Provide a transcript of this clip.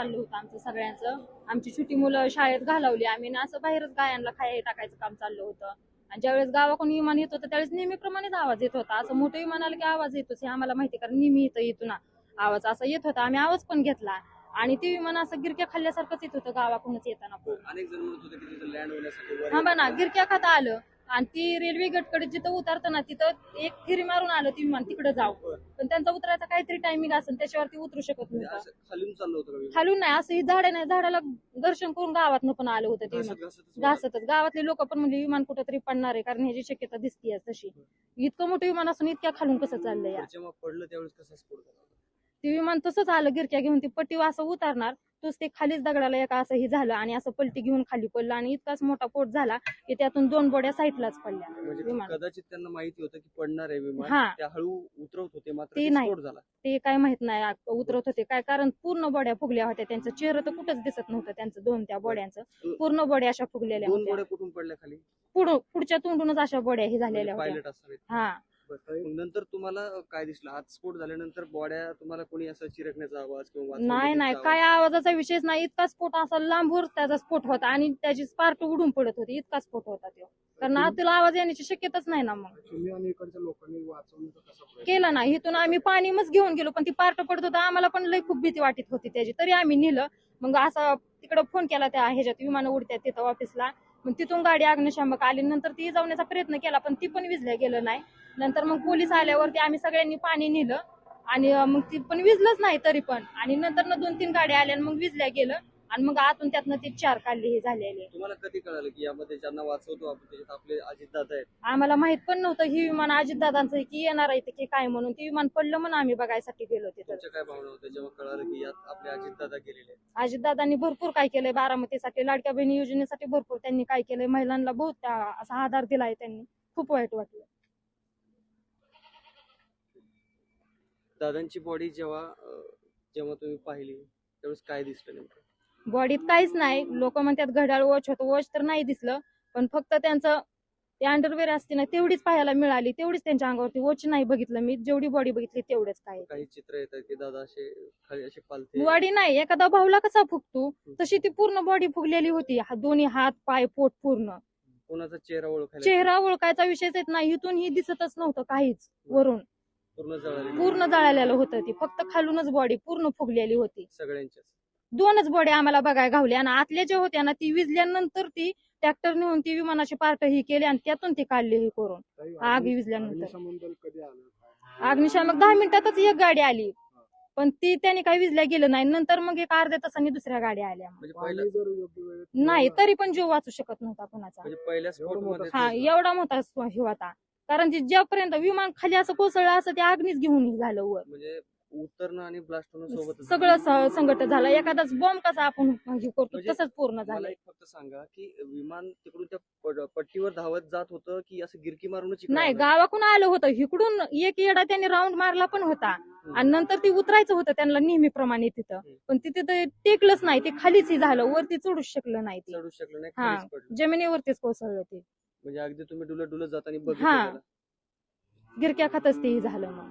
चाललं होतं आमचं सगळ्यांचं. आमची छोटी मुलं शाळेत घालवली आम्ही ना असं बाहेरच गायांना खाया टाकायचं काम चाललं होतं. आणि ज्यावेळेस गावाकडून विमान येत होतं त्यावेळेस नेहमीप्रमाणेच आवाज येत होता. असं मोठं विमान आलं की आवाज येतोच हे आम्हाला माहिती कारण नेहमी येतं इथून आवाज असा येत होता. आम्ही आवाज पण घेतला. आणि ते विमान असं गिरक्या खाल्ल्यासारखंच येत होतं गावाकडूनच येताना. पूर्ण अनेक जण म्हणत होते की तिथं लँड होण्यासाठी वर हा ना गिरक्या खाता आलं. आणि ती रेल्वे गटकडे जिथं उतरतं ना तिथं एक फिरी मारून आलं ती विमान तिकडे जाऊ पण त्यांचा उतरायचा काहीतरी टायमिंग असेल त्याच्यावरती उतरू शकत म्हणजे नव्हतं. खालून चाललं होतं का विमान? खालून नाही असं ही झाडे नाही झाडाला घर्षण करून गावात पण आलं होतं ते विमान. घासतच गावातले लोक पण म्हणजे विमान कुठंतरी पडणार आहे कारण ह्याची शक्यता दिसतीये तशी. इतकं मोठं विमान असून इतक्या खालून कसं चाललंय पडलं त्यावेळेस कसा? ते विमान तसंच आलं गिरक्या घेऊन ती पट्टी असं उतारणार तोच ते खालीच दगडाला एका असं हे झालं आणि असं पलटी घेऊन खाली पडलं आणि इतकाच मोठा पोट झाला की त्यातून दोन बोड्या साईडलाच पडल्या म्हणजे विमान. कदाचित त्यांना माहिती होतं की पडणार आहे विमान हा. त्या हळू उतरवत होते मात्र ते ते नाही. स्फोट झाला. ते काय माहीत नाही आ- उतरत होते काय कारण पूर्ण बॉड्या फुगल्या होत्या त्यांचं चेहरं तर कुठंच दिसत नव्हतं त्यांचं दोन त्या बॉड्यांचं. पूर्ण बॉड्या अशा फुगलेल्या दोन होत्या. गोड्या कुठून पडल्या खाली? पुढं पुढच्या तोंडूनच अशा बॉड्या हे झालेल्या होत्या. पायलट असावेत. हा. नंतर तुम्हाला काय दिसलं? आज स्फोट झाल्यानंतर बॉड्या तुम्हाला कोणी असं चिरकण्याचा आवाज किंवा नाही नाही. काय आवाजाचा विषयच नाही. इतका स्फोट असा लांबवर त्याचा स्फोट होता आणि त्याची स्पार्क उडून पडत होती. इतका स्फोट होता तो. कारण आतला आवाज येण्याची शक्यताच नाही ना मग. तुम्ही आणि इकडच्या लोकांनी वाचवण्याचा कसा प्रयत्न केलं नाही. इथून आम्ही पाणी मग घेऊन गेलो पण ती पार्ट पडत होतं. आम्हाला पण लई खूप भीती वाटत होती त्याची. तरी आम्ही नेलं. मग असा तिकडे फोन केला त्या ह्याच्यात विमानं उडत्यात तिथं ऑफिसला मग तिथून गाडी अग्निशामक आली. नंतर ती जाण्याचा प्रयत्न केला पण ती पण विजल्या गेलं नाही. नंतर मग पोलीस आल्यावरती आम्ही सगळ्यांनी पाणी नेलं. आणि मग ती पण विजलंच नाही तरी पण. आणि नंतर ना दोन तीन गाड्या आल्या आणि मग विजल्या गेलं. आणि मग आतून त्यातनं ती चार काढली हे झालेली. तुम्हाला कधी कळालं की यामध्ये ज्यांना वाचवतो आपण त्याच्यात आपले अजित दादा आहेत? आम्हाला माहीत पण नव्हतं ही विमान अजितदादांचं आहे की येणार आहे ते की काय म्हणून. ती विमान पडलं म्हणून आम्ही बघायसाठी गेलो तिथं. तुमच्या काय भावना होत्या जेव्हा कळालं की यात आपले अजित दादा गेलेले आहेत? अजितदादांनी भरपूर काय केलंय बारामतीसाठी लाडक्या बहिणी योजनेसाठी भरपूर त्यांनी काय केलंय महिलांना बहुत असा आधार दिलाय त्यांनी. खूप वाईट वाटलं. दादांची बॉडी जेव्हा अं, जेव्हा तुम्ही पाहिली त्यावेळेस काय दिसलं नेमकं? बॉडीत काहीच नाही. लोक म्हणतात घड्याळ वॉच होतं. वॉच तर नाही दिसलं पण फक्त त्यांचं ते अंडरवेअर असते ना तेवढीच पाहायला मिळाली. तेवढीच त्यांच्या अंगावरती वॉच नाही बघितलं मी. जेवढी बॉडी बघितली तेवढंच काय काही चित्र येतात की दादा असे खाली असे पालथे बॉडी नाही. एखादा भाऊला कसा फुगतो? तशी ती पूर्ण बॉडी फुगलेली होती. हा- दोन्ही हात पाय पोट पूर्ण. कोणाचा चेहरा ओळखायला चेहरा ओळखायचा विषयच येत नाही. इथून ही दिसतच नव्हतं काहीच वरून. पूर्ण जळाले पूर्ण जळालेलं होतं ती. फक्त खालूनच बॉडी पूर्ण फुगलेली होती. सगळ्यांच्याच दोनच बॉडी आम्हाला बघायला घावल्या आणि आतल्या ज्या होत्या ना ती विजल्यानंतर ती ट्रॅक्टर नेऊन ती विमानाची पार्ट ही केली आणि त्यातून ती काढली ही करून. आग विजल्यानंतर. अग्निशामक दहा मिनिटातच एक गाडी आली. पण ती त्याने काही विजल्या गेलं नाही. नंतर मग एक अर्ध्या तासांनी दुसऱ्या गाड्या आल्या. म्हणजे नाही तरी पण जीव वाचू शकत नव्हता कोणाचा. म्हणजे हा एवढा मोठा हे होता. कारण ती ज्यापर्यंत विमान खाली असं कोसळलं असं ते अग्नीच घेऊन हे झालं वर. म्हणजे उतरणं आणि ब्लास्ट होणं सोबत सगळं स- संकट झालं. एखादाच बॉम्ब कसा आपण हे करतो म्हणजे तसंच पूर्ण मला झालं एक फक्त सांगा की विमान तिकडून त्या पड- पट्टीवर धावत जात होतं की असं गिरकी मारूनच इकडे नाही आलं? गावाकडून आलं होतं. इकडून एक येडा त्याने राऊंड मारला पण होता. आणि नंतर ते उतरायचं होतं त्यांना नेहमीप्रमाणे तिथं. पण तिथे ते टेकलंच नाही. ते खालीच हे झालं. वरती चढूच शकलं नाही ते. चढू शकलं नाही. हा. खालीच पडलं. जमिनीवरतीच कोसळलं ते. म्हणजे अगदी तुम्ही डुलत डुलत जाताना हा. बघितलं त्याला. गिरक्या खातच ते हे झालं मग